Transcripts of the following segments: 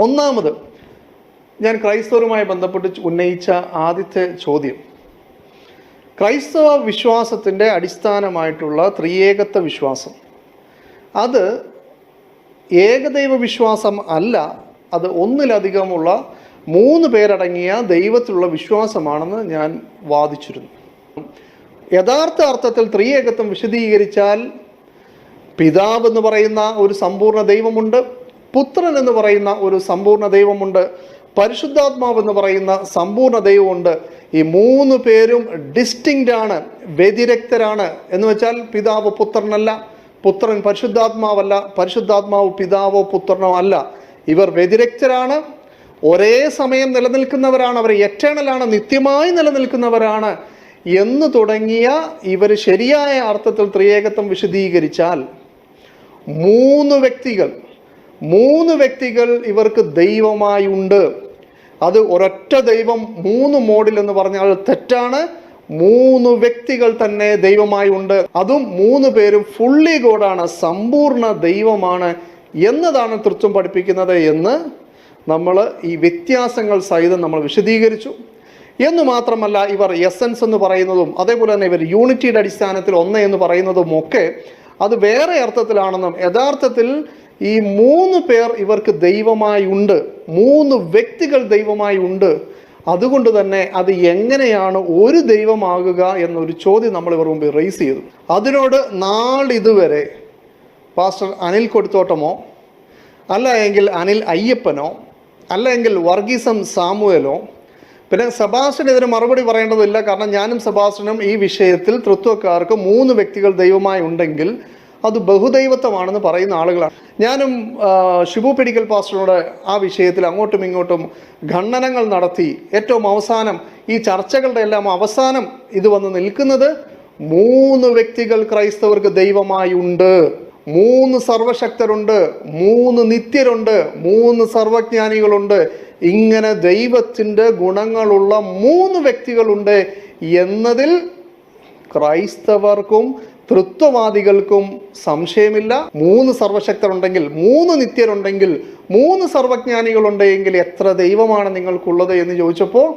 ഒന്നാമത് ഞാൻ ക്രൈസ്തവരുമായി ബന്ധപ്പെട്ട് ഉന്നയിച്ച ആദ്യത്തെ ചോദ്യം. ക്രൈസ്തവ വിശ്വാസത്തിന്റെ അടിസ്ഥാനമായിട്ടുള്ള ത്രിയേകത്വ വിശ്വാസം. അത് ഏകദൈവ വിശ്വാസം അല്ല അത് ഒന്നിലധികമുള്ള മൂന്ന് പേരടങ്ങിയ ദൈവത്തിലുള്ള വിശ്വാസമാണെന്ന് ഞാൻ വാദിച്ചിരുന്നു. യഥാർത്ഥ അർത്ഥത്തിൽ ത്രിയേകത്വം വിശദീകരിച്ചാൽ പിതാവ് എന്ന് പറയുന്ന ഒരു സമ്പൂർണ ദൈവമുണ്ട് പുത്രൻ എന്ന് പറയുന്ന ഒരു സമ്പൂർണ ദൈവമുണ്ട് പരിശുദ്ധാത്മാവ് എന്ന് പറയുന്ന സമ്പൂർണ ദൈവമുണ്ട്. ഈ മൂന്ന് പേരും ഡിസ്റ്റിങ്റ്റ് ആണ് വ്യതിരക്തരാണ്. എന്ന് വെച്ചാൽ പിതാവ് പുത്രനല്ല പുത്രൻ പരിശുദ്ധാത്മാവല്ല പരിശുദ്ധാത്മാവ് പിതാവോ പുത്രനോ അല്ല. ഇവർ വ്യതിരക്തരാണ് ഒരേ സമയം നിലനിൽക്കുന്നവരാണ് അവർ എറ്റേണലാണ് നിത്യമായി നിലനിൽക്കുന്നവരാണ് എന്ന് തുടങ്ങിയ ഇവർ ശരിയായ അർത്ഥത്തിൽ ത്രിയേകത്വം വിശദീകരിച്ചാൽ മൂന്ന് വ്യക്തികൾ മൂന്ന് വ്യക്തികൾ ഇവർക്ക് ദൈവമായി ഉണ്ട്. അത് ഒരൊറ്റ ദൈവം മൂന്ന് മോഡിൽ എന്ന് പറഞ്ഞാൽ തെറ്റാണ്. മൂന്ന് വ്യക്തികൾ തന്നെ ദൈവമായി ഉണ്ട്. അതും മൂന്ന് പേരും ഫുള്ളി ഗോഡാണ് സമ്പൂർണ ദൈവമാണ് എന്നതാണ് തൃത്വം പഠിപ്പിക്കുന്നത് എന്ന് നമ്മൾ ഈ വ്യത്യാസങ്ങൾ സഹിതം നമ്മൾ വിശദീകരിച്ചു. എന്ന് മാത്രമല്ല ഇവർ എസൻസ് എന്ന് പറയുന്നതും അതേപോലെ തന്നെ ഇവർ യൂണിറ്റിയുടെ അടിസ്ഥാനത്തിൽ ഒന്ന് എന്ന് പറയുന്നതും ഒക്കെ അത് വേറെ അർത്ഥത്തിലാണെന്നും യഥാർത്ഥത്തിൽ ഈ മൂന്ന് പേർ ഇവർക്ക് ദൈവമായി ഉണ്ട്. മൂന്ന് വ്യക്തികൾ ദൈവമായി ഉണ്ട്. അതുകൊണ്ട് തന്നെ അത് എങ്ങനെയാണ് ഒരു ദൈവമാകുക എന്നൊരു ചോദ്യം നമ്മൾ ഇവർ മുമ്പ് റേസ് ചെയ്തു. അതിനോട് നാളിതുവരെ പാസ്റ്റർ അനിൽ കൊടുത്തോട്ടമോ? അല്ല എങ്കിൽ അനിൽ അയ്യപ്പനോ? അല്ല എങ്കിൽ വർഗീസം സാമുവലോ? പിന്നെ സബാസ്റ്റൻ ഇതിന് മറുപടി പറയേണ്ടതില്ല. കാരണം ഞാനും സെബാസ്റ്റനും ഈ വിഷയത്തിൽ തൃത്വക്കാർക്ക് മൂന്ന് വ്യക്തികൾ ദൈവമായി ഉണ്ടെങ്കിൽ അത് ബഹുദൈവത്വമാണെന്ന് പറയുന്ന ആളുകളാണ്. ഞാനും ഷിബു പെഡിക്കൽ പാസ്റ്ററിനോട് ആ വിഷയത്തിൽ അങ്ങോട്ടും ഇങ്ങോട്ടും ഖണ്ഡനങ്ങൾ നടത്തി ഏറ്റവും അവസാനം ഈ ചർച്ചകളുടെ എല്ലാം അവസാനം ഇത് വന്ന് നിൽക്കുന്നത് മൂന്ന് വ്യക്തികൾ ക്രൈസ്തവർക്ക് ദൈവമായി ഉണ്ട്. മൂന്ന് സർവശക്തരുണ്ട് മൂന്ന് നിത്യരുണ്ട് മൂന്ന് സർവജ്ഞാനികളുണ്ട്. ഇങ്ങനെ ദൈവത്തിന്റെ ഗുണങ്ങളുള്ള മൂന്ന് വ്യക്തികളുണ്ട് എന്നതിൽ ക്രൈസ്തവർക്കും തൃത്വവാദികൾക്കും സംശയമില്ല. മൂന്ന് സർവശക്തരുണ്ടെങ്കിൽ മൂന്ന് നിത്യരുണ്ടെങ്കിൽ മൂന്ന് സർവജ്ഞാനികളുണ്ടെങ്കിൽ എത്ര ദൈവമാണ് നിങ്ങൾക്കുള്ളത് എന്ന് ചോദിച്ചപ്പോൾ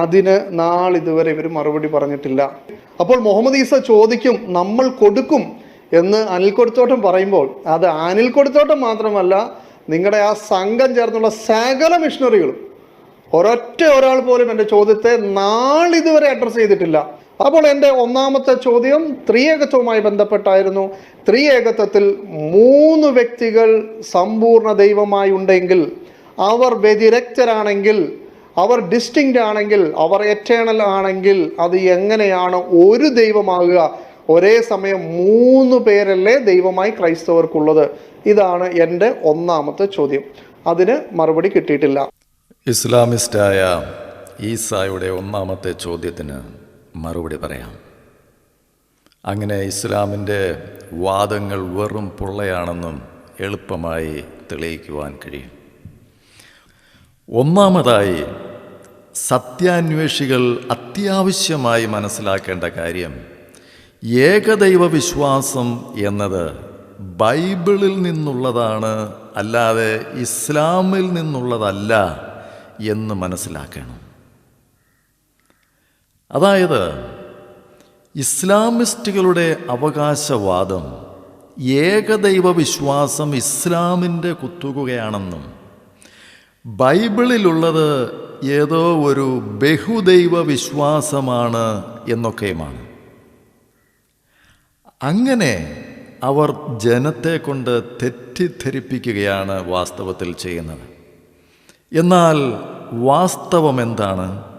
അതിന് നാളിതുവരെ ഇവർ മറുപടി പറഞ്ഞിട്ടില്ല. അപ്പോൾ മുഹമ്മദ് ഈസ ചോദിക്കും നമ്മൾ കൊടുക്കും? എന്ന് അനിൽ കൊടുത്തോട്ടം പറയുമ്പോൾ അത് അനിൽ കൊടുത്തോട്ടം മാത്രമല്ല നിങ്ങളുടെ ആ സംഘം ചേർന്നുള്ള സകല മിഷണറികളും ഒരൊറ്റ ഒരാൾ പോലും എന്റെ ചോദ്യത്തെ നാളിതുവരെ അഡ്രസ്സ് ചെയ്തിട്ടില്ല. അപ്പോൾ എന്റെ ഒന്നാമത്തെ ചോദ്യം ത്രിയേകത്വവുമായി ബന്ധപ്പെട്ടായിരുന്നു. ത്രിയേകത്വത്തിൽ മൂന്ന് വ്യക്തികൾ സമ്പൂർണ ദൈവമായി ഉണ്ടെങ്കിൽ അവർ വ്യതിരക്തരാണെങ്കിൽ അവർ ഡിസ്റ്റിങ്റ്റ് ആണെങ്കിൽ അവർ എറ്റേണൽ ആണെങ്കിൽ അത് എങ്ങനെയാണ് ഒരു ദൈവമാകുക? ഒരേ സമയം മൂന്ന് പേരല്ലേ ദൈവമായി ക്രൈസ്തവർക്കുള്ളത്? ഇതാണ് എന്റെ ഒന്നാമത്തെ ചോദ്യം. അതിന് മറുപടി കിട്ടിയിട്ടില്ല. ഇസ്ലാമിസ്റ്റായ ഈസായുടെ ഒന്നാമത്തെ ചോദ്യത്തിന് മറുപടി പറയാം. അങ്ങനെ ഇസ്ലാമിന്റെ വാദങ്ങൾ വെറും പൊള്ളയാണെന്നും എളുപ്പമായി തെളിയിക്കുവാൻ കഴിയും. ഒന്നാമതായി സത്യാന്വേഷികൾ അത്യാവശ്യമായി മനസ്സിലാക്കേണ്ട കാര്യം ഏകദൈവ വിശ്വാസം എന്നത് ബൈബിളിൽ നിന്നുള്ളതാണ് അല്ലാതെ ഇസ്ലാമിൽ നിന്നുള്ളതല്ല എന്ന് മനസ്സിലാക്കണം. അതായത് ഇസ്ലാമിസ്റ്റുകളുടെ അവകാശവാദം ഏകദൈവ വിശ്വാസം ഇസ്ലാമിന്റെ കുത്തുകയാണെന്നും ബൈബിളിലുള്ളത് ഏതോ ഒരു ബഹുദൈവ വിശ്വാസമാണ് എന്നൊക്കെയുമാണ്. അങ്ങനെ അവർ ജനത്തെ കൊണ്ട് തെറ്റിദ്ധരിപ്പിക്കുകയാണ് വാസ്തവത്തിൽ ചെയ്യുന്നത്. എന്നാൽ വാസ്തവം എന്താണ്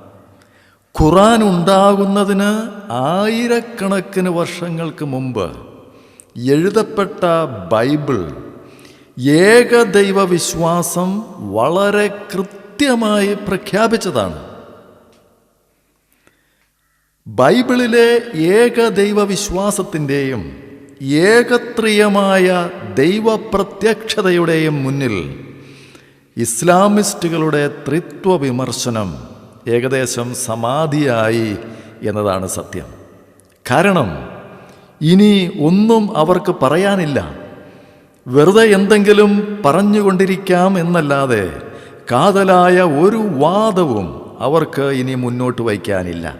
ഖുറാൻ ഉണ്ടാകുന്നതിന് ആയിരക്കണക്കിന് വർഷങ്ങൾക്ക് മുമ്പ് എഴുതപ്പെട്ട ബൈബിൾ ഏകദൈവ വിശ്വാസം വളരെ കൃത്യമായി പ്രഖ്യാപിച്ചതാണ്. ബൈബിളിലെ ഏകദൈവ വിശ്വാസത്തിന്റെയും ഏകത്രിയമായ ദൈവപ്രത്യക്ഷതയുടെയും മുന്നിൽ ഇസ്ലാമിസ്റ്റുകളുടെ ത്രിത്വ വിമർശനം ഏകദേശം സമാധിയായി എന്നതാണ് സത്യം. കാരണം ഇനി ഒന്നും അവർക്ക് പറയാനില്ല. വെറുതെ എന്തെങ്കിലും പറഞ്ഞുകൊണ്ടിരിക്കാം എന്നല്ലാതെ കാതലായ ഒരു വാദവും അവർക്ക് ഇനി മുന്നോട്ട് വയ്ക്കാനില്ല.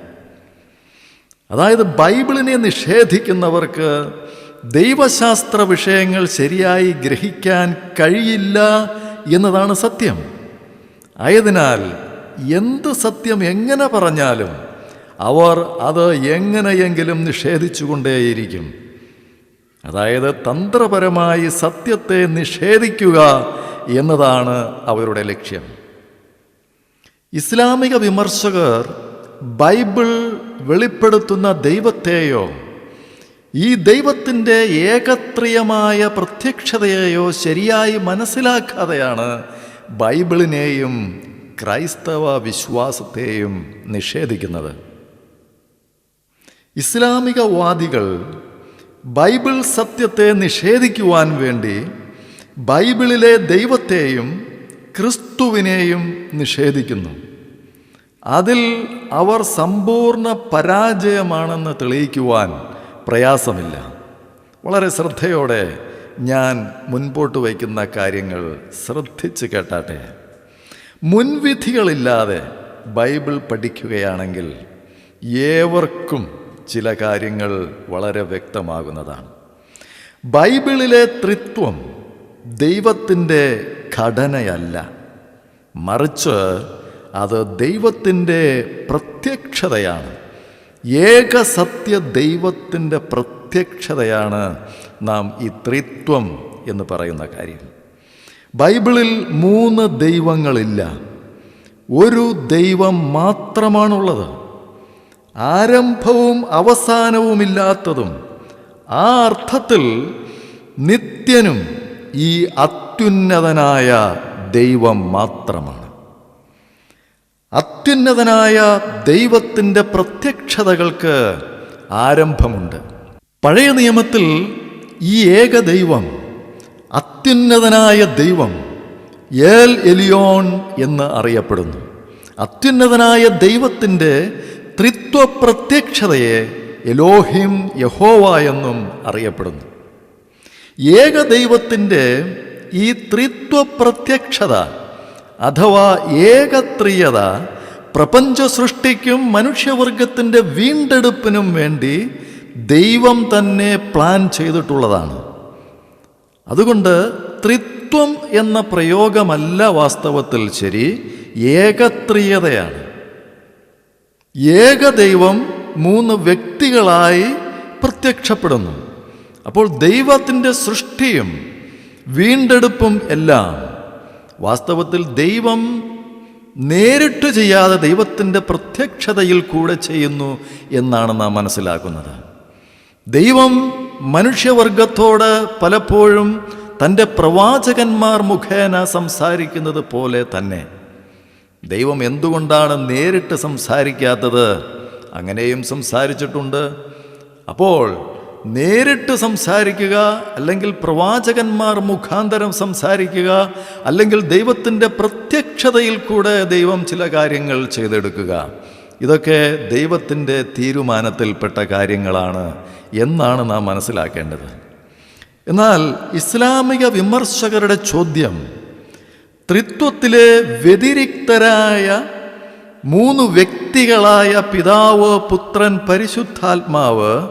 അതായത് ബൈബിളിനെ നിഷേധിക്കുന്നവർക്ക് ദൈവശാസ്ത്ര വിഷയങ്ങൾ ശരിയായി ഗ്രഹിക്കാൻ കഴിയില്ല എന്നതാണ് സത്യം. ആയതിനാൽ എന്ത് സത്യം എങ്ങനെ പറഞ്ഞാലും അവർ അത് എങ്ങനെയെങ്കിലും നിഷേധിച്ചുകൊണ്ടേയിരിക്കും. അതായത് തന്ത്രപരമായി സത്യത്തെ നിഷേധിക്കുക എന്നതാണ് അവരുടെ ലക്ഷ്യം. ഇസ്ലാമിക വിമർശകർ ബൈബിൾ വെളിപ്പെടുത്തുന്ന ദൈവത്തെയോ ഈ ദൈവത്തിന്റെ ഏകത്രിയമായ പ്രത്യക്ഷതയെയോ ശരിയായി മനസ്സിലാക്കാതെയാണ് ബൈബിളിനെയും ക്രൈസ്തവ വിശ്വാസത്തെയും നിഷേധിക്കുന്നത്. ഇസ്ലാമികവാദികൾ ബൈബിൾ സത്യത്തെ നിഷേധിക്കുവാൻ വേണ്ടി ബൈബിളിലെ ദൈവത്തെയും ക്രിസ്തുവിനെയും നിഷേധിക്കുന്നു. അതിൽ അവർ സമ്പൂർണ പരാജയമാണെന്ന് തെളിയിക്കുവാൻ പ്രയാസമില്ല. വളരെ ശ്രദ്ധയോടെ ഞാൻ മുൻപോട്ട് വയ്ക്കുന്ന കാര്യങ്ങൾ ശ്രദ്ധിച്ച് കേട്ടാട്ടെ. മുൻവിധികളില്ലാതെ ബൈബിൾ പഠിക്കുകയാണെങ്കിൽ ഏവർക്കും ചില കാര്യങ്ങൾ വളരെ വ്യക്തമാകുന്നതാണ്. ബൈബിളിലെ ത്രിത്വം ദൈവത്തിന്റെ ഘടനയല്ല. മറിച്ച് അത് ദൈവത്തിന്റെ പ്രത്യക്ഷതയാണ്. ഏകസത്യ ദൈവത്തിന്റെ പ്രത്യക്ഷതയാണ് നാം ഈ ത്രിത്വം എന്ന് പറയുന്ന കാര്യം. ബൈബിളിൽ മൂന്ന് ദൈവങ്ങളില്ല. ഒരു ദൈവം മാത്രമാണുള്ളത്. ആരംഭവും അവസാനവുമില്ലാത്തതും ആ അർത്ഥത്തിൽ നിത്യനും ഈ അത്യുന്നതനായ ദൈവം മാത്രമാണ്. അത്യുന്നതനായ ദൈവത്തിന്റെ പ്രത്യക്ഷതകൾക്ക് ആരംഭമുണ്ട്. പഴയ നിയമത്തിൽ ഈ ഏക ദൈവം അത്യുന്നതനായ ദൈവം ഏൽ എലിയോൺ എന്ന് അറിയപ്പെടുന്നു. അത്യുന്നതനായ ദൈവത്തിന്റെ ത്രിത്വ പ്രത്യക്ഷതയെ എലോഹിം യഹോവ എന്നും അറിയപ്പെടുന്നു. ഏക ഏകദൈവത്തിന്റെ ഈ ത്രിത്വ പ്രത്യക്ഷത അഥവാ ഏകത്രിയത പ്രപഞ്ച സൃഷ്ടിക്കും മനുഷ്യവർഗത്തിന്റെ വീണ്ടെടുപ്പിനും വേണ്ടി ദൈവം തന്നെ പ്ലാൻ ചെയ്തിട്ടുള്ളതാണ്. അതുകൊണ്ട് ത്രിത്വം എന്ന പ്രയോഗമല്ല വാസ്തവത്തിൽ ശരി ഏകത്രിയതയാണ്. ഏകദൈവം മൂന്ന് വ്യക്തികളായി പ്രത്യക്ഷപ്പെടുന്നു. അപ്പോൾ ദൈവത്തിന്റെ സൃഷ്ടിയും വീണ്ടെടുപ്പും എല്ലാം വാസ്തവത്തിൽ ദൈവം നേരിട്ട് ചെയ്യാതെ ദൈവത്തിന്റെ പ്രത്യക്ഷതയിൽ കൂടെ ചെയ്യുന്നു എന്നാണ് നാം മനസ്സിലാക്കുന്നത്. ദൈവം മനുഷ്യവർഗത്തോട് പലപ്പോഴും തന്റെ പ്രവാചകന്മാർ മുഖേന സംസാരിക്കുന്നത് പോലെ തന്നെ. ദൈവം എന്തുകൊണ്ടാണ് നേരിട്ട് സംസാരിക്കാത്തത്? അങ്ങനെയും സംസാരിച്ചിട്ടുണ്ട്. അപ്പോൾ നേരിട്ട് സംസാരിക്കുക അല്ലെങ്കിൽ പ്രവാചകന്മാർ മുഖാന്തരം സംസാരിക്കുക അല്ലെങ്കിൽ ദൈവത്തിന്റെ പ്രത്യക്ഷതയിൽ കൂടെ ദൈവം ചില കാര്യങ്ങൾ ചെയ്തെടുക്കുക. ഇതൊക്കെ ദൈവത്തിന്റെ തീരുമാനത്തിൽപ്പെട്ട കാര്യങ്ങളാണ് എന്നാണ് നാം മനസ്സിലാക്കേണ്ടത്. എന്നാൽ ഇസ്ലാമിക വിമർശകരുടെ ചോദ്യം ത്രിത്വത്തിലെ വ്യതിരിക്തരായ മൂന്ന് വ്യക്തികളായ പിതാവ് പുത്രൻ പരിശുദ്ധാത്മാവ്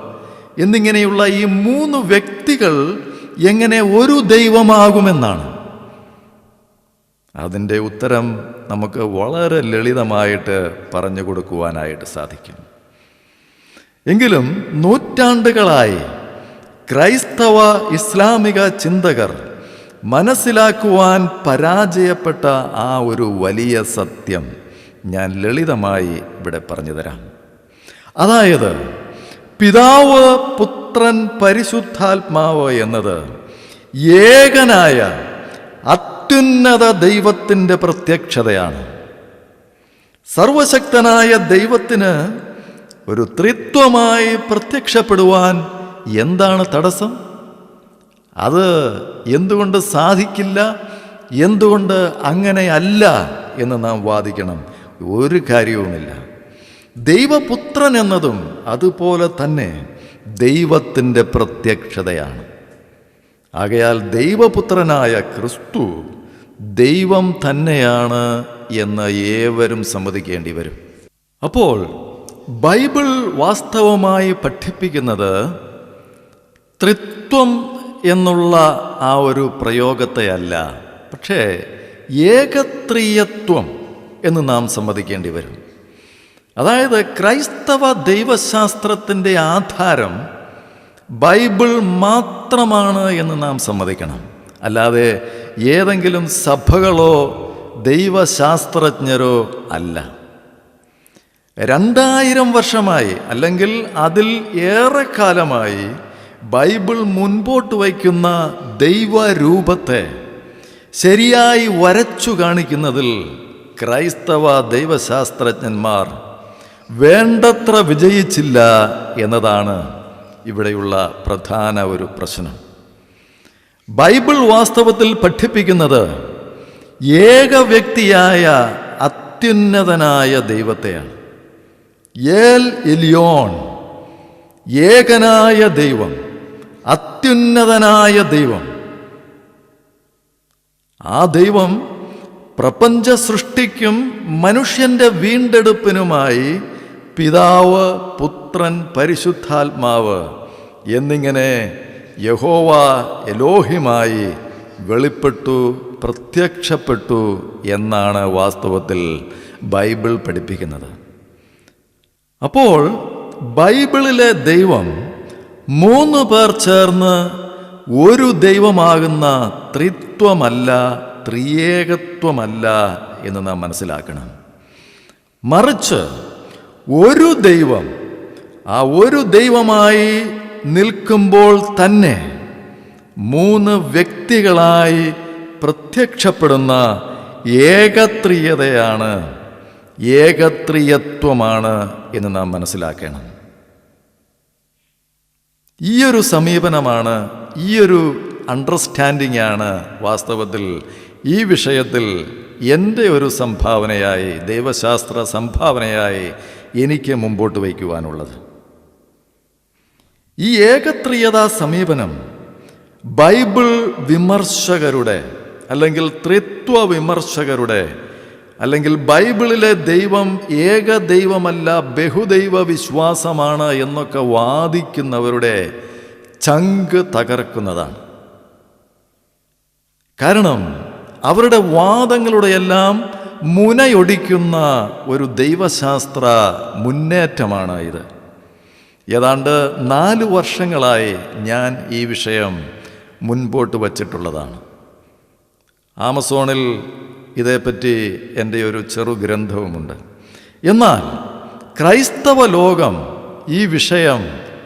എന്നിങ്ങനെയുള്ള ഈ മൂന്ന് വ്യക്തികൾ എങ്ങനെ ഒരു ദൈവമാകുമെന്നാണ്. അതിന്റെ ഉത്തരം നമുക്ക് വളരെ ലളിതമായിട്ട് പറഞ്ഞു കൊടുക്കുവാനായിട്ട് സാധിക്കും. എങ്കിലും നൂറ്റാണ്ടുകളായി ക്രൈസ്തവ ഇസ്ലാമിക ചിന്തകർ മനസ്സിലാക്കുവാൻ പരാജയപ്പെട്ട ആ ഒരു വലിയ സത്യം ഞാൻ ലളിതമായി ഇവിടെ പറഞ്ഞു തരാം. അതായത് പിതാവ് പുത്രൻ പരിശുദ്ധാത്മാവ് എന്നത് ഏകനായ അത്യുന്നത ദൈവത്തിന്റെ പ്രത്യക്ഷതയാണ്. സർവശക്തനായ ദൈവത്തിന് ഒരു ത്രിത്വമായി പ്രത്യക്ഷപ്പെടുവാൻ എന്താണ് തടസ്സം? അത് എന്തുകൊണ്ട് സാധിക്കില്ല? എന്തുകൊണ്ട് അങ്ങനെയല്ല എന്ന് നാം വാദിക്കണം. ഒരു കാര്യവുമില്ല. ദൈവപുത്രൻ എന്നതും അതുപോലെ തന്നെ ദൈവത്തിന്റെ പ്രത്യക്ഷതയാണ്. ആകയാൽ ദൈവപുത്രനായ ക്രിസ്തു ദൈവം തന്നെയാണ് എന്ന് ഏവരും സമ്മതിക്കേണ്ടി വരും. അപ്പോൾ ബൈബിൾ വാസ്തവമായി പഠിപ്പിക്കുന്നത് ത്രിത്വം എന്നുള്ള ആ ഒരു പ്രയോഗത്തെയല്ല പക്ഷേ ഏകത്രീയത്വം എന്ന് നാം സമ്മതിക്കേണ്ടി വരും. അതായത് ക്രൈസ്തവ ദൈവശാസ്ത്രത്തിന്റെ ആധാരം ബൈബിൾ മാത്രമാണ് എന്ന് നാം സമ്മതിക്കണം. അല്ലാതെ ഏതെങ്കിലും സഭകളോ ദൈവശാസ്ത്രജ്ഞരോ അല്ല. രണ്ടായിരം വർഷമായി അല്ലെങ്കിൽ അതിൽ ഏറെക്കാലമായി ബൈബിൾ മുൻപോട്ട് വയ്ക്കുന്ന ദൈവരൂപത്തെ ശരിയായി വരച്ചു കാണിക്കുന്നതിൽ ക്രൈസ്തവ ദൈവശാസ്ത്രജ്ഞന്മാർ വേണ്ടത്ര വിജയിച്ചില്ല എന്നതാണ് ഇവിടെയുള്ള പ്രധാന ഒരു പ്രശ്നം. ബൈബിൾ വാസ്തവത്തിൽ പഠിപ്പിക്കുന്നത് ഏക വ്യക്തിയായ അത്യുന്നതനായ ദൈവത്തെയാണ്. ഏൽ എലിയോൺ ഏകനായ ദൈവം അത്യുന്നതനായ ദൈവം. ആ ദൈവം പ്രപഞ്ച സൃഷ്ടിക്കും മനുഷ്യന്റെ വീണ്ടെടുപ്പിനുമായി പിതാവ് പുത്രൻ പരിശുദ്ധാത്മാവ് എന്നിങ്ങനെ യഹോവ എലോഹിമായി വെളിപ്പെട്ടു പ്രത്യക്ഷപ്പെട്ടു എന്നാണ് വാസ്തവത്തിൽ ബൈബിൾ പഠിപ്പിക്കുന്നത്. അപ്പോൾ ബൈബിളിലെ ദൈവം മൂന്ന് പേർ ചേർന്ന് ഒരു ദൈവമാകുന്ന ത്രിത്വമല്ല ത്രിയേകത്വമല്ല എന്ന് നാം മനസ്സിലാക്കണം. മറിച്ച് ഒരു ദൈവം ആ ഒരു ദൈവമായി നിൽക്കുമ്പോൾ തന്നെ മൂന്ന് വ്യക്തികളായി പ്രത്യക്ഷപ്പെടുന്ന ഏകത്രിയതയാണ് ഏകത്രിയത്വമാണ് എന്ന് നാം മനസ്സിലാക്കണം. ഈ ഒരു സമീപനമാണ് ഈ ഒരു അണ്ടർസ്റ്റാൻഡിംഗ് ആണ് വാസ്തവത്തിൽ ഈ വിഷയത്തിൽ എന്റെ ഒരു സംഭാവനയായി ദൈവശാസ്ത്ര സംഭാവനയായി എനിക്ക് മുമ്പോട്ട് വയ്ക്കുവാനുള്ളത്. ഈ ഏകത്രിയതാ സമീപനം ബൈബിൾ വിമർശകരുടെ അല്ലെങ്കിൽ ത്രിത്വ വിമർശകരുടെ അല്ലെങ്കിൽ ബൈബിളിലെ ദൈവം ഏക ദൈവമല്ല ബഹുദൈവ വിശ്വാസമാണ് എന്നൊക്കെ വാദിക്കുന്നവരുടെ ചങ്ക് തകർക്കുന്നതാണ്. കാരണം അവരുടെ വാദങ്ങളുടെ എല്ലാം മുനയൊടിക്കുന്ന ഒരു ദൈവശാസ്ത്ര മുന്നേറ്റമാണ് ഇത്. ഏതാണ്ട് നാല് വർഷങ്ങളായി ഞാൻ ഈ വിഷയം മുൻപോട്ട് വച്ചിട്ടുള്ളതാണ്. ആമസോണിൽ ഇതേപ്പറ്റി എന്റെ ഒരു ചെറു ഗ്രന്ഥവുമുണ്ട്. എന്നാൽ ക്രൈസ്തവ ലോകം ഈ വിഷയം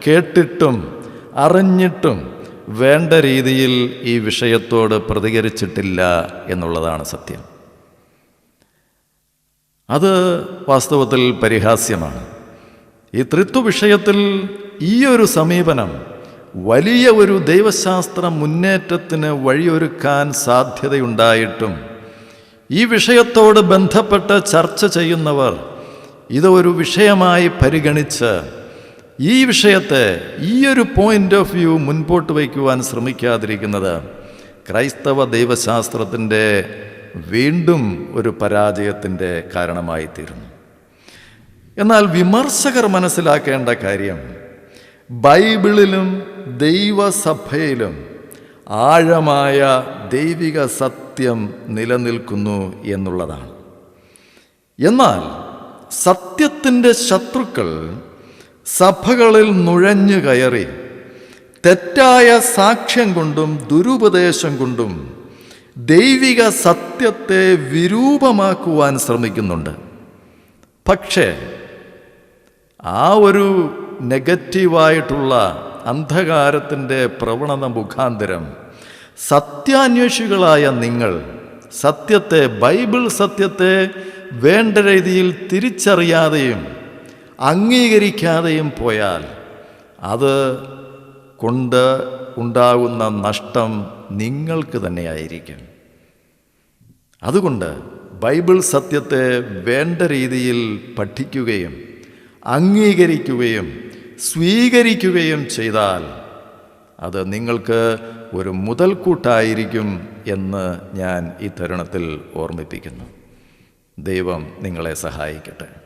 കേട്ടിട്ടും അറിഞ്ഞിട്ടും വേണ്ട രീതിയിൽ ഈ വിഷയത്തോട് പ്രതികരിച്ചിട്ടില്ല എന്നുള്ളതാണ് സത്യം. അത് വാസ്തവത്തിൽ പരിഹാസ്യമാണ്. ഈ തൃത്വ വിഷയത്തിൽ ഈ ഒരു സമീപനം വലിയ ഒരു ദൈവശാസ്ത്ര മുന്നേറ്റത്തിന് വഴിയൊരുക്കാൻ സാധ്യതയുണ്ടായിട്ടും ഈ വിഷയത്തോട് ബന്ധപ്പെട്ട് ചർച്ച ചെയ്യുന്നവർ ഇത് ഒരു വിഷയമായി പരിഗണിച്ച് ഈ വിഷയത്തെ ഈ ഒരു പോയിന്റ് ഓഫ് വ്യൂ മുൻപോട്ട് വയ്ക്കുവാൻ ശ്രമിക്കാതിരിക്കുന്നത് ക്രൈസ്തവ ദൈവശാസ്ത്രത്തിന്റെ വീണ്ടും ഒരു പരാജയത്തിന്റെ കാരണമായി തീരുന്നു എന്നാൽ വിമർശകർ മനസ്സിലാക്കേണ്ട കാര്യം ബൈബിളിലും ദൈവസഭയിലും ആഴമായ ദൈവിക സത്യം നിലനിൽക്കുന്നു എന്നുള്ളതാണ്. എന്നാൽ സത്യത്തിന്റെ ശത്രുക്കൾ സഭകളിൽ നുഴഞ്ഞു കയറി തെറ്റായ സാക്ഷ്യം കൊണ്ടും ദുരുപദേശം കൊണ്ടും ദൈവിക സത്യത്തെ വിരൂപമാക്കുവാൻ ശ്രമിക്കുന്നുണ്ട്. പക്ഷേ ആ ഒരു നെഗറ്റീവായിട്ടുള്ള അന്ധകാരത്തിന്റെ പ്രവണത മുഖാന്തരം സത്യാന്വേഷികളായ നിങ്ങൾ സത്യത്തെ ബൈബിൾ സത്യത്തെ വേണ്ട രീതിയിൽ തിരിച്ചറിയാതെയും അംഗീകരിക്കാതെയും പോയാൽ അത് കൊണ്ട് ഉണ്ടാകുന്ന നഷ്ടം നിങ്ങൾക്ക് തന്നെയായിരിക്കും. അതുകൊണ്ട് ബൈബിൾ സത്യത്തെ വേണ്ട രീതിയിൽ പഠിക്കുകയും അംഗീകരിക്കുകയും സ്വീകരിക്കുകയും ചെയ്താൽ അത് നിങ്ങൾക്ക് ഒരു മുതൽക്കൂട്ടായിരിക്കും എന്ന് ഞാൻ ഈ തരുണത്തിൽ ഓർമ്മിപ്പിക്കുന്നു. ദൈവം നിങ്ങളെ സഹായിക്കട്ടെ.